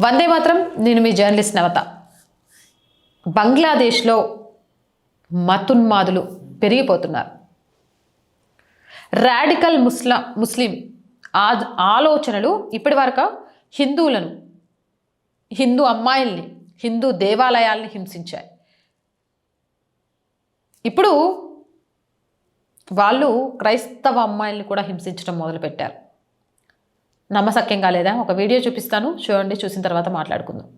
వందే మాత్రం నేను మీ జర్నలిస్ట్ నవత. బంగ్లాదేశ్లో మతున్మాదులు పెరిగిపోతున్నారు. రాడికల్ ముస్లా ముస్లిం ఆ ఆలోచనలు ఇప్పటివరకు హిందువులను హిందూ అమ్మాయిల్ని హిందూ దేవాలయాల్ని హింసించాయి. ఇప్పుడు వాళ్ళు క్రైస్తవ అమ్మాయిల్ని కూడా హింసించడం మొదలుపెట్టారు. నమ్మసక్యం కాలేదా ఒక వీడియో చూపిస్తాను. చూడండి చూసిన తర్వాత మాట్లాడుకుందాం.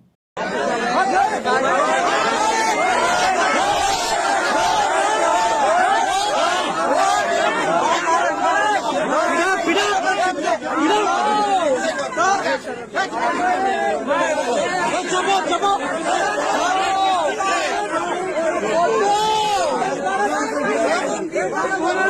Come on.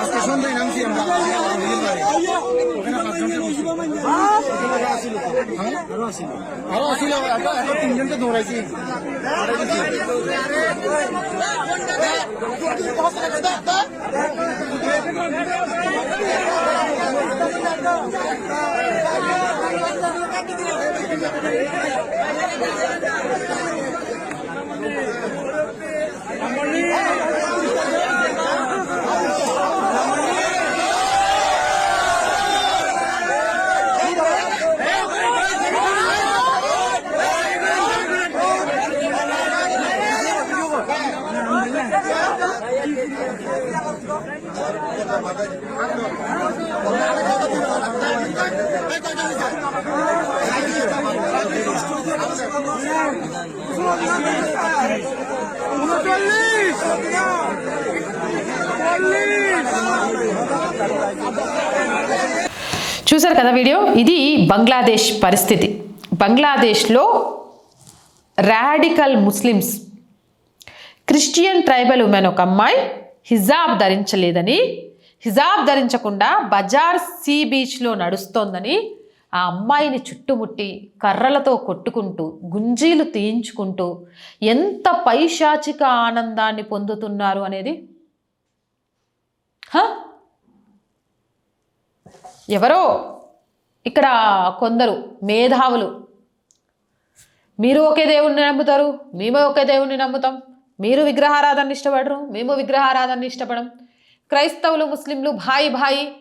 আজকে সন্ধ্যায় নামছি আমরা। আরও আসিল আরও আসিল చూశారు కదా వీడియో? ఇది బంగ్లాదేశ్ పరిస్థితి. బంగ్లాదేశ్లో radical Muslims Christian tribal women ఒక అమ్మాయి హిజాబ్ ధరించలేదని హిజాబ్ ధరించకుండా బజార్ సీ బీచ్లో నడుస్తోందని ఆ అమ్మాయిని చుట్టుముట్టి కర్రలతో కొట్టుకుంటూ గుంజీలు తీయించుకుంటూ ఎంత పైశాచిక ఆనందాన్ని పొందుతున్నారు అనేది? ఎవరో? ఇక్కడ కొందరు మేధావులు. మీరు ఒకే దేవుణ్ణి నమ్ముతారు మేము ఒకే దేవుణ్ణి నమ్ముతాం. మీరు విగ్రహారాధన ఇష్టపడరు మేము విగ్రహారాధన ఇష్టపడం. క్రైస్తవులు ముస్లింలు భాయి భాయి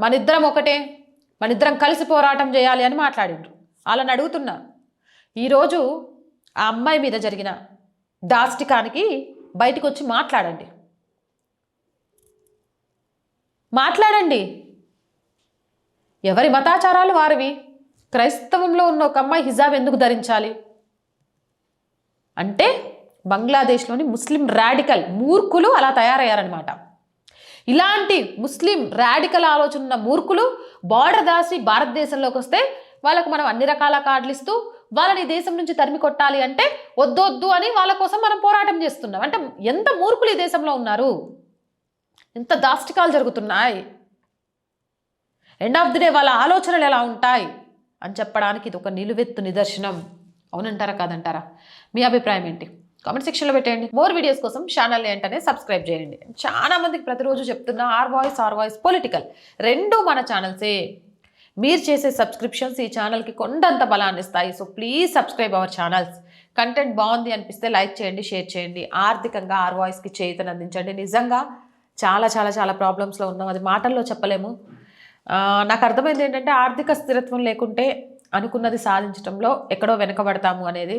మనిద్దరం ఒకటే. మనిద్దరం కలిసి పోరాటం చేయాలి అని మాట్లాడిండ్రు. వాళ్ళని అడుగుతున్నా. ఈరోజు ఆ అమ్మాయి మీద జరిగిన దాష్టికానికి బయటకు వచ్చి మాట్లాడండి. మాట్లాడండి. ఎవరి మతాచారాలు వారివి? క్రైస్తవంలో ఉన్న ఒక అమ్మాయి హిజాబ్ ఎందుకు ధరించాలి? అంటే బంగ్లాదేశ్లోని ముస్లిం రాడికల్ మూర్ఖులు అలా తయారయ్యారనమాట ఇలాంటి ముస్లిం రాడికల్ ఆలోచన ఉన్న మూర్ఖులు బార్డర్ దాసి భారతదేశంలోకి వస్తే వాళ్ళకు మనం అన్ని రకాల కార్డులు ఇస్తూ వాళ్ళని దేశం నుంచి తరిమి కొట్టాలి అంటే వద్దొద్దు అని వాళ్ళ కోసం మనం పోరాటం చేస్తున్నాం. అంటే ఎంత మూర్ఖులు ఈ దేశంలో ఉన్నారు? ఎంత దాష్టికాలు జరుగుతున్నాయి? ఎండ్ ఆఫ్ ది డే వాళ్ళ ఆలోచనలు ఎలా ఉంటాయి? అని చెప్పడానికి ఇది ఒక నిలువెత్తు నిదర్శనం. అవునంటారా కాదంటారా? మీ అభిప్రాయం ఏంటి? కామెంట్ సెక్షన్లో పెట్టేయండి. మోర్ వీడియోస్ కోసం ఛానల్ ఏంటనే సబ్స్క్రైబ్ చేయండి. చాలా మందికి ప్రతిరోజు చెప్తున్నా R voice R voice political రెండు మన ఛానల్సే మీరు చేసే సబ్స్క్రిప్షన్స్ ఈ ఛానల్కి కొండంత బలాన్ని ఇస్తాయి. So please subscribe our channels content బాగుంది అనిపిస్తే లైక్ చేయండి షేర్ చేయండి. ఆర్థికంగా ఆర్ వాయిస్కి చేతను అందించండి. నిజంగా చాలా చాలా చాలా ప్రాబ్లమ్స్లో ఉన్నాం. అది మాటల్లో చెప్పలేము. నాకు అర్థమైంది ఏంటంటే ఆర్థిక స్థిరత్వం లేకుంటే అనుకున్నది సాధించడంలో ఎక్కడో వెనకబడతాము అనేది.